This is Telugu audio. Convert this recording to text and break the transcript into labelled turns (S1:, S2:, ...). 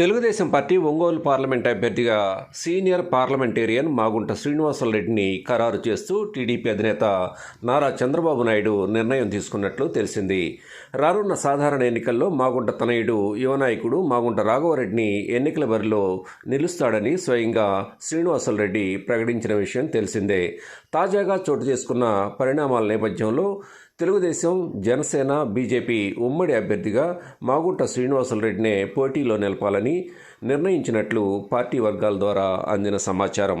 S1: Telugu Desam party Ongole parliament అభ్యర్థిగా సీనియర్ పార్లమెంటేరియన్ మాగుంట శ్రీనివాసరెడ్డిని ఖరారు చేస్తూ టీడీపీ అధినేత నారా చంద్రబాబు నాయుడు నిర్ణయం తీసుకున్నట్లు తెలిసింది. రానున్న సాధారణ ఎన్నికల్లో మాగుంట తనయుడు యువనాయకుడు మాగుంట రాఘవరెడ్డిని ఎన్నికల బరిలో నిలుస్తాడని స్వయంగా శ్రీనివాసరెడ్డి ప్రకటించిన విషయం తెలిసిందే. తాజాగా చోటు చేసుకున్న పరిణామాల నేపథ్యంలో తెలుగుదేశం జనసేన బీజేపీ ఉమ్మడి అభ్యర్థిగా మాగుంట శ్రీనివాసులరెడ్డినే పోటీలో నిలపాలని నిర్ణయించినట్లు పార్టీ వర్గాల ద్వారా అందిన సమాచారం.